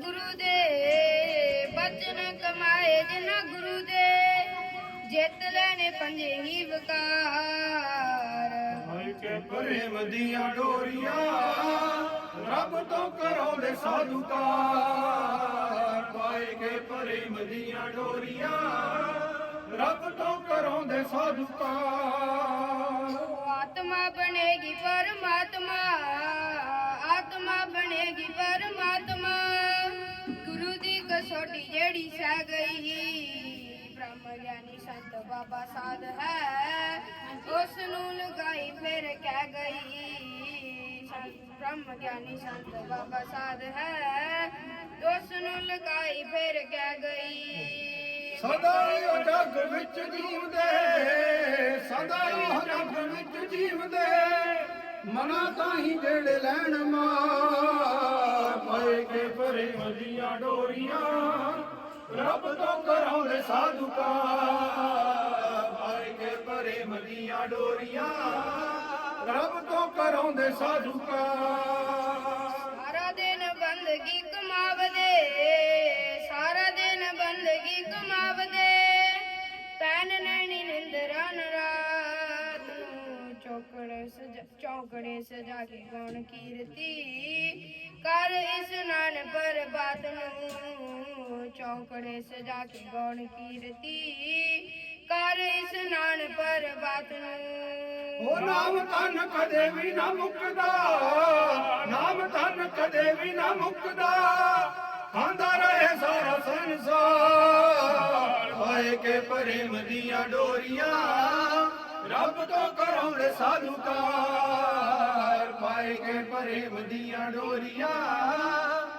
ਗੁਰੂ ਦੇ ਬਚਨ ਕਮਾਏ ਜਿਨ੍ਹਾਂ ਗੁਰੂ ਦੇ ਜਿੱਤ ਲੈਣੇ ਪੰਜੇ ਹੀ ਵਿਕਾਰ। ਹਾਏ ਕੇ ਪ੍ਰੇਮ ਦੀਆਂ ਡੋਰੀਆਂ ਰੱਬ ਤੋਂ ਕਰਾਉਂਦੇ ਸਾਧੂਕਾਰ। ਪਾਏ ਕੇ ਪ੍ਰੇਮ ਦੀਆਂ ਡੋਰੀਆਂ ਰੱਬ ਤੋਂ ਕਰਾਉਂਦੇ ਸਾਧੂਕਾਰ। ਆਤਮਾ ਬਣੇਗੀ ਪਰਮਾਤਮਾ ਆਤਮਾ ਬਣੇਗੀ ਪਰਮਾਤਮਾ। ਦੀ ਕਸੋਟੀ ਜਿਹੜੀ ਸਹਿ ਗਈ ਬ੍ਰਹਮ ਗਿਆਨੀ ਸੰਤ ਬਾਬਾ ਸਾਧ ਹੈ ਉਸ ਨੂੰ ਲਗਾਈ ਫਿਰ ਕਹਿ ਗਈ ਬ੍ਰਹਮ ਗਿਆਨੀ ਸੰਤ ਬਾਬਾ ਸਾਧ ਹੈ ਉਸ ਨੂੰ ਲਗਾਈ ਫਿਰ ਕਹਿ ਗਈ। ਸਦਾ ਉਹ ਜਗ ਵਿੱਚ ਜੀਵਦੇ ਸਦਾ ਉਹ ਜਗ ਵਿੱਚ ਜੀਵਦੇ ਮਨਾ ਤਾਹੀਂ ਜਿਹੜੇ ਲੈਣ ਮਾਰ। ਪਾਏ ਕੇ ਪ੍ਰੇਮ ਦੀਆਂ ਡੋਰੀਆਂ, ਰੱਬ ਤੋਂ ਕਰਾਉਂਦੇ ਸਾਧੂਕਾਰ ਪਾਏ ਕੇ ਪ੍ਰੇਮ ਦੀਆਂ ਡੋਰੀਆਂ, ਰੱਬ ਤੋਂ ਕਰਾਉਂਦੇ ਸਾਧੂਕਾਰ ਸਾਰਾ ਦਿਨ ਬੰਦਗੀ ਸਜਾ ਸਜਾ ਕੇ ਗਉਣ ਕੀਰਤੀ। ਕਰ ਇਸਨਾਨ ਪਰ ਬਾਤ ਨੂੰ। ਚੌਕੜੇ ਸਜਾ ਕੇ ਗਉਣ ਕੀਰਤੀ। ਕਰ ਇਸਨਾਨ ਪਰ ਬਾਤ ਨੂੰ। ਉਹ ਨਾਮ ਧਨ ਕਦੇ ਵੀ ਨਾ ਮੁੱਕਦਾ। ਨਾਮ ਧਨ ਕਦੇ ਵੀ ਨਾ ਮੁੱਕਦਾ। ਖਾਂਦਾ ਰਹੇ ਸਾਰਾ ਸੰਸਾਰ। ਪਾਏ ਕੇ ਪ੍ਰੇਮ ਦੀਆਂ ਡੋਰੀਆਂ। ਰੱਬ ਤੋਂ ਕਰਾਉਂਦੇ ਸਾਧੂਕਾਰ ਪਾਏ ਕੇ ਪ੍ਰੇਮ ਦੀਆਂ ਡੋਰੀਆਂ।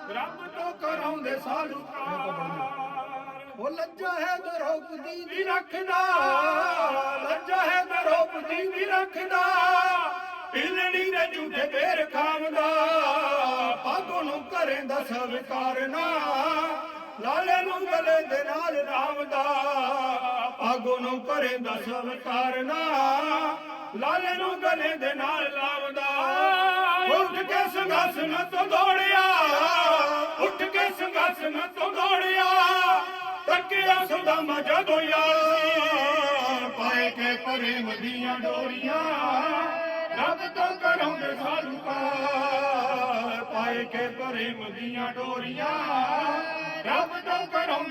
ਰੱਬ ਤੋਂ ਕਰਾਉਂਦੇ ਸਾਧੂਕਾਰ ਉਹ ਲੱਜਾ ਹੈ ਦਰੋਪਦੀ ਵੀ ਰੱਖਦਾ, ਲੱਜਾ ਹੈ ਦਰੋਪਦੀ ਵੀ ਰੱਖਦਾ। ਪਿਲਣੀ ਦੇ ਝੂਠੇ ਬੇਰ ਖਾਵਦਾ, ਪਾਗੋ ਨੂੰ ਕਰੇ ਦਾ ਸਵਿਕਾਰਨਾ। ਲਾਲੇ ਨੂੰ ਗਲੇ ਦੇ ਨਾਲ ਰਾਮਦਾ ਪਾਗੋ ਨੂੰ ਕਰੇ ਦਾ ਸਵਿਕਾਰਨਾ ਲਾਲੇ ਨੂੰ ਗਲੇ ਦੇ ਨਾਲ ਲਾਵਦਾ। ਉੱਠ ਕੇ ਸੰਘਰਸ਼ ਤੋਂ ਦੌੜਿਆ। ਉੱਠ ਕੇ ਸੰਘਰਸ਼ ਤੋਂ ਦੌੜਿਆ। ਤੱਕਿਆ ਸੁਦਾਮਾ ਜਦੋਂ ਯਾਰ ਪਾਏ ਕੇ ਪ੍ਰੇਮ ਦੀਆਂ ਡੋਰੀਆਂ। ਰੱਬ ਤੋਂ ਕਰਾਉਂਦੇ ਸਾਲੂਕਾਰ ਪਾਏ ਕੇ ਪ੍ਰੇਮ ਦੀਆਂ ਡੋਰੀਆਂ।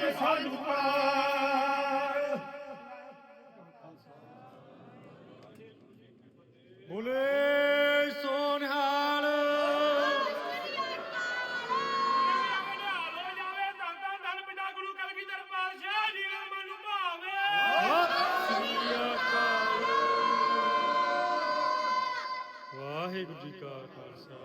ਤੋਂ ਕਰਾਉਂਦੇ ਸਾਲੂਕਾਰ ਬੋਲੇ ਸੋਨਹਾਲ। ਵਾਹਿਗੁਰੂ ਜੀ ਕਾ ਖਾਲਸਾ